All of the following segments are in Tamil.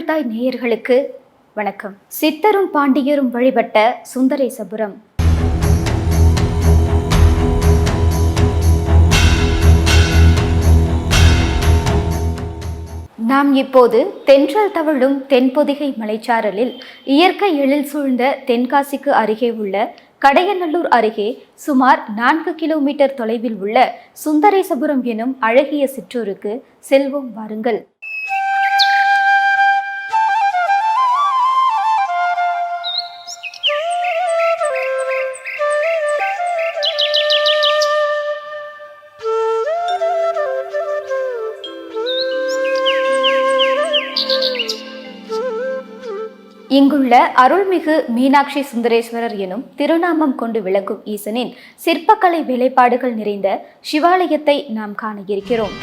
ஐத்தமிழ்தாய் நேயர்களுக்கு வணக்கம். சித்தரும் பாண்டியரும் வழிபட்ட சுந்தரேசபுரம். நாம் இப்போது தென்றல் தவழும் தென்பொதிகை மலைச்சாரலில் இயற்கை எழில் சூழ்ந்த தென்காசிக்கு அருகே உள்ள கடையநல்லூர் அருகே சுமார் நான்கு கிலோமீட்டர் தொலைவில் உள்ள சுந்தரேசபுரம் எனும் அழகிய சிற்றூருக்கு செல்வோம் வாருங்கள். இங்குள்ள அருள்மிகு மீனாட்சி சுந்தரேஸ்வரர் எனும் திருநாமம் கொண்டு விளங்கும் ஈசனின் சிற்பக்கலை வேலைப்பாடுகள் நிறைந்த சிவாலயத்தை நாம் காண இருக்கிறோம்.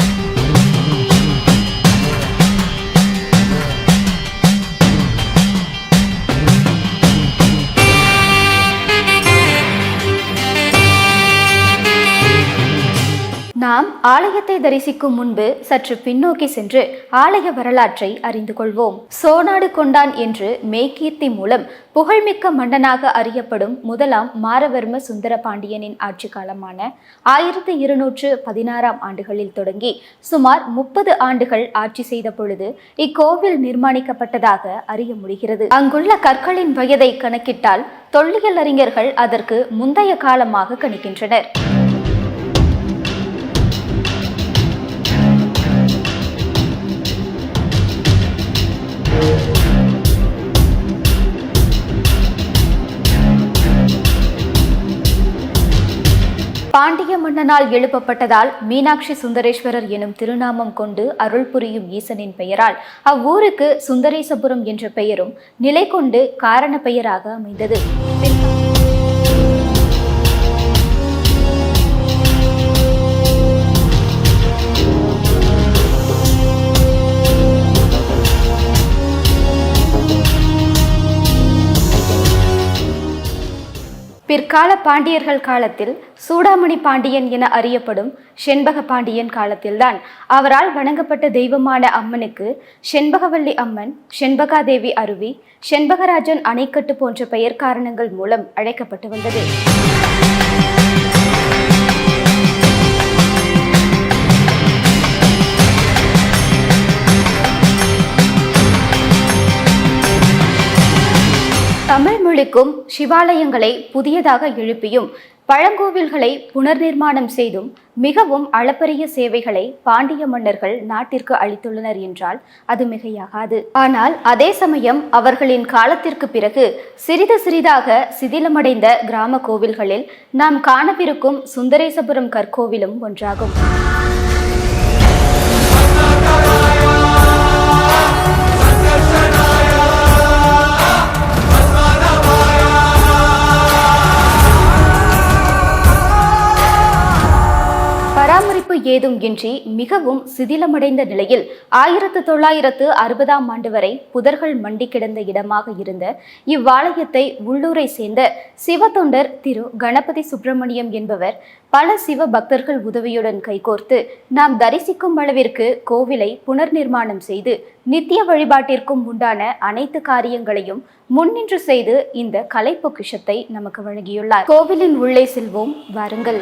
நாம் ஆலயத்தை தரிசிக்கும் முன்பு சற்று பின்னோக்கி சென்று ஆலய வரலாற்றை அறிந்து கொள்வோம். சோனாடு கொண்டான் என்று மேக்கீர்த்தி மூலம் புகழ்மிக்க மன்னனாக அறியப்படும் முதலாம் மாரவர்ம சுந்தர பாண்டியனின் ஆட்சி காலமான ஆயிரத்தி இருநூற்று பதினாறாம் ஆண்டுகளில் தொடங்கி சுமார் முப்பது ஆண்டுகள் ஆட்சி செய்த பொழுது இக்கோவில் நிர்மாணிக்கப்பட்டதாக அறிய முடிகிறது. அங்குள்ள கற்களின் வயதை கணக்கிட்டால் தொல்லியல் அறிஞர்கள் அதற்கு முந்தைய காலமாக கணிக்கின்றனர். பாண்டிய மன்னனால் எழுப்பப்பட்டதால் மீனாட்சி சுந்தரேஸ்வரர் எனும் திருநாமம் கொண்டு அருள் புரியும் ஈசனின் பெயரால் அவ்வூருக்கு சுந்தரேசபுரம் என்ற பெயரும் நிலை கொண்டு காரண பெயராக அமைந்தது. பிற்கால பாண்டியர்கள் காலத்தில் சூடாமணி பாண்டியன் என அறியப்படும் செண்பக பாண்டியன் காலத்தில்தான் அவரால் வணங்கப்பட்ட தெய்வமான அம்மனுக்கு செண்பகவல்லி அம்மன் செண்பகாதேவி அருவி செண்பகராஜன் அணைக்கட்டு போன்ற பெயர் காரணங்கள் மூலம் அழைக்கப்பட்டு வந்தது. தமிழ் சிவாலயங்களை புதியதாக எழுப்பியும் பழங்கோவில்களை புனர்நிர்மாணம் செய்தும் மிகவும் அளப்பரிய சேவைகளை பாண்டிய மன்னர்கள் நாட்டிற்கு அளித்துள்ளனர் என்றால் அது மிகையாகாது. ஆனால் அதே சமயம் அவர்களின் காலத்திற்கு பிறகு சிறிது சிறிதாக சிதிலமடைந்த கிராம கோவில்களில் நாம் காணவிருக்கும் சுந்தரேசபுரம் கற்கோவிலும் ஒன்றாகும். ஏதும் இன்றி மிகவும் சிதிலமடைந்த நிலையில் ஆயிரத்து தொள்ளாயிரத்து அறுபதாம் ஆண்டு வரை புதர்கள் மண்டி கிடந்த இடமாக இருந்த இவ்வாலயத்தை உள்ளூரை சேர்ந்த சிவத்தொண்டர் திரு கணபதி சுப்பிரமணியம் என்பவர் பல சிவ பக்தர்கள் உதவியுடன் கைகோர்த்து நாம் தரிசிக்கும் அளவிற்கு கோவிலை புனர்நிர்மாணம் செய்து நித்திய வழிபாட்டிற்கும் உண்டான அனைத்து காரியங்களையும் முன்னின்று செய்து இந்த கலை பொக்கிஷத்தை நமக்கு வழங்கியுள்ளார். கோவிலின் உள்ளே செல்வோம். வாருங்கள்.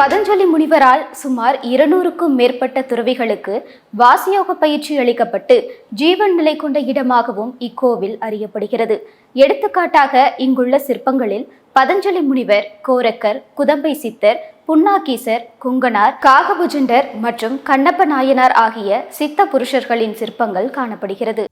பதஞ்சலி முனிவரால் சுமார் இருநூறுக்கும் மேற்பட்ட துறவிகளுக்கு வாசியோக பயிற்சி அளிக்கப்பட்டு ஜீவன் நிலை கொண்ட இடமாகவும் இக்கோவில் அறியப்படுகிறது. எடுத்துக்காட்டாக இங்குள்ள சிற்பங்களில் பதஞ்சலி முனிவர் கோரக்கர் குதம்பை சித்தர் புன்னாகீசர் குங்கனார் காகபுஜண்டர் மற்றும் கண்ணப்ப நாயனார் ஆகிய சித்த புருஷர்களின் சிற்பங்கள் காணப்படுகிறது.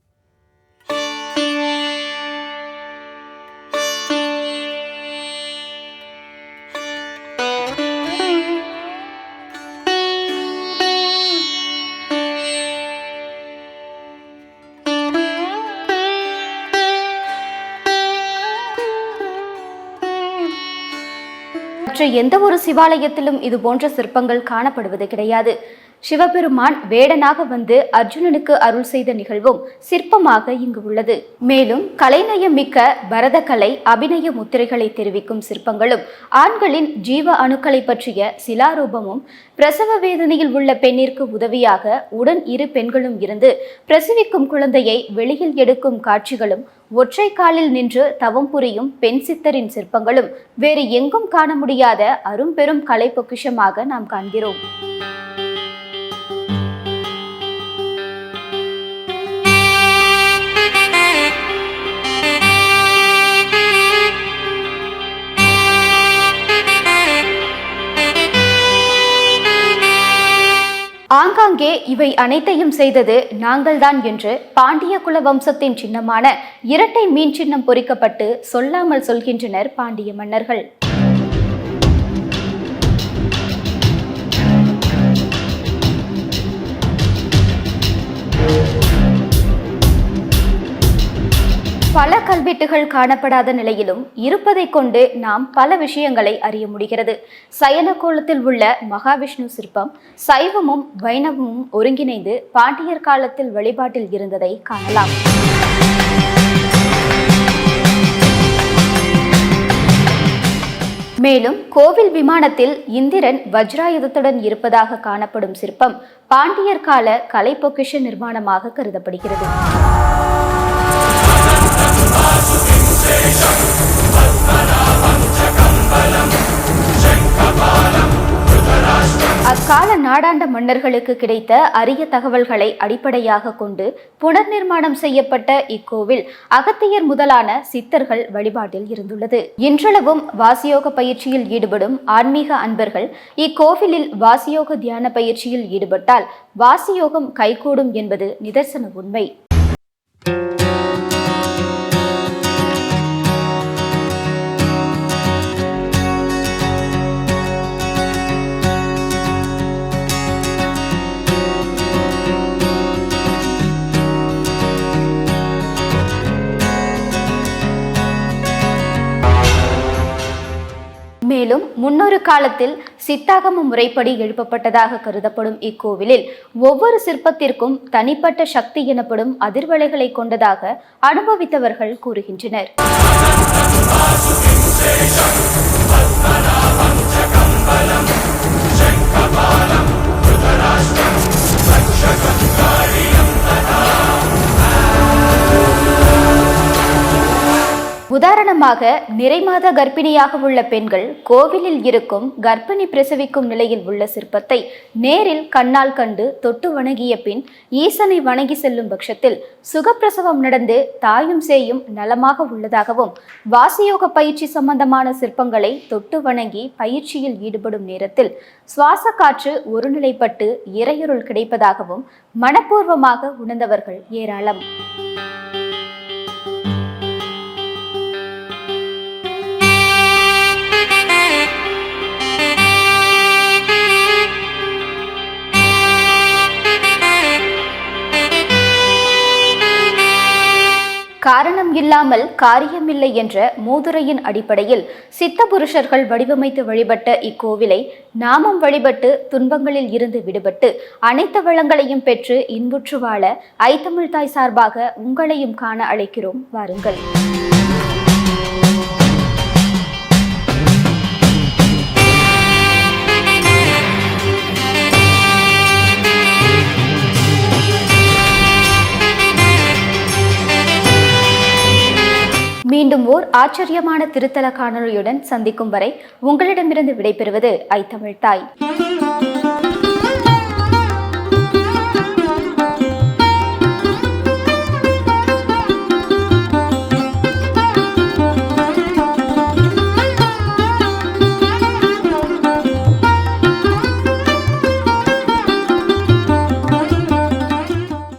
மற்ற எந்த ஒரு சிவாலயத்திலும் இது போன்ற சிற்பங்கள் காணப்படுவது கிடையாது. சிவபெருமான் வேடனாக வந்து அர்ஜுனனுக்கு அருள் செய்த நிகழ்வும் சிற்பமாக இங்கு உள்ளது. மேலும் கலைநயம் மிக்க பரதக்கலை அபிநய முத்திரைகளை தெரிவிக்கும் சிற்பங்களும் ஆண்களின் ஜீவ அணுக்களை பற்றிய சிலாரூபமும் பிரசவ வேதனையில் உள்ள பெண்ணிற்கு உதவியாக உடன் இரு பெண்களும் இருந்து பிரசவிக்கும் குழந்தையை வெளியில் எடுக்கும் காட்சிகளும் ஒற்றை காலில் நின்று தவம் புரியும் பெண் சித்தரின் சிற்பங்களும் வேறு எங்கும் காண முடியாத அரும்பெரும் கலை பொக்கிஷமாக நாம் காண்கிறோம். ஆங்காங்கே இவை அனைத்தையும் செய்தது நாங்கள்தான் என்று பாண்டிய குல வம்சத்தின் சின்னமான இரட்டை மீன் சின்னம் பொறிக்கப்பட்டு சொல்லாமல் சொல்கின்றனர் பாண்டிய மன்னர்கள். பல கல்வெட்டுகள் காணப்படாத நிலையிலும் இருப்பதை கொண்டு நாம் பல விஷயங்களை அறிய முடிகிறது. சயனகோலத்தில் உள்ள மகாவிஷ்ணு சிற்பம் சைவமும் வைணவமும் ஒருங்கிணைந்து பாண்டியர் காலத்தில் வழிபாட்டில் இருந்ததை காணலாம். மேலும் கோவில் விமானத்தில் இந்திரன் வஜ்ராயுதத்துடன் இருப்பதாக காணப்படும் சிற்பம் பாண்டியர் கால கலை பொக்கிஷ நிர்மாணமாக கருதப்படுகிறது. அக்கால நாடாண்ட மன்னர்களுக்கு கிடைத்த அரிய தகவல்களை அடிப்படையாக கொண்டு புனர் நிர்மாணம் செய்யப்பட்ட இக்கோவில் அகத்தியர் முதலான சித்தர்கள் வழிபாட்டில் இருந்துள்ளது. இன்றளவும் வாசியோக பயிற்சியில் ஈடுபடும் ஆன்மீக அன்பர்கள் இக்கோவிலில் வாசியோக தியான பயிற்சியில் ஈடுபட்டால் வாசியோகம் கைகூடும் என்பது நிதர்சன உண்மை. மேலும் முன்னொரு காலத்தில் சித்தாகம முறைப்படி எழுப்பப்பட்டதாக கருதப்படும் இக்கோவிலில் ஒவ்வொரு சிற்பத்திற்கும் தனிப்பட்ட சக்தி எனப்படும் அதிர்வலைகளை கொண்டதாக அனுபவித்தவர்கள் கூறுகின்றனர். உதாரணமாக நிறைமாத கர்ப்பிணியாக உள்ள பெண்கள் கோவிலில் இருக்கும் கர்ப்பிணி பிரசவிக்கும் நிலையில் உள்ள சிற்பத்தை நேரில் கண்ணால் கண்டு தொட்டு வணங்கிய பின் ஈசனை வணங்கி செல்லும் பட்சத்தில் சுகப்பிரசவம் நடந்து தாயும் சேயும் நலமாக உள்ளதாகவும் வாசியோக பயிற்சி சம்பந்தமான சிற்பங்களை தொட்டு வணங்கி பயிற்சியில் ஈடுபடும் நேரத்தில் சுவாச காற்று ஒருநிலைப்பட்டு இறையுருள் கிடைப்பதாகவும் மனப்பூர்வமாக உணர்ந்தவர்கள் ஏராளம். காரணம் இல்லாமல் காரியமில்லை என்ற மூதுரையின் அடிப்படையில் சித்த புருஷர்கள் வடிவமைத்து வழிபட்ட இக்கோவிலை நாமம் வழிபட்டு துன்பங்களில் இருந்து விடுபட்டு அனைத்து வளங்களையும் பெற்று இன்புற்று வாழ ஐத்தமிழ் தாய் சார்பாக உங்களையும் காண அழைக்கிறோம். வாருங்கள். ஆச்சரியமான திருத்தல காணொளியுடன் சந்திக்கும் வரை உங்களிடமிருந்து விடைபெறுவது ஐ தமிழ் தாய்.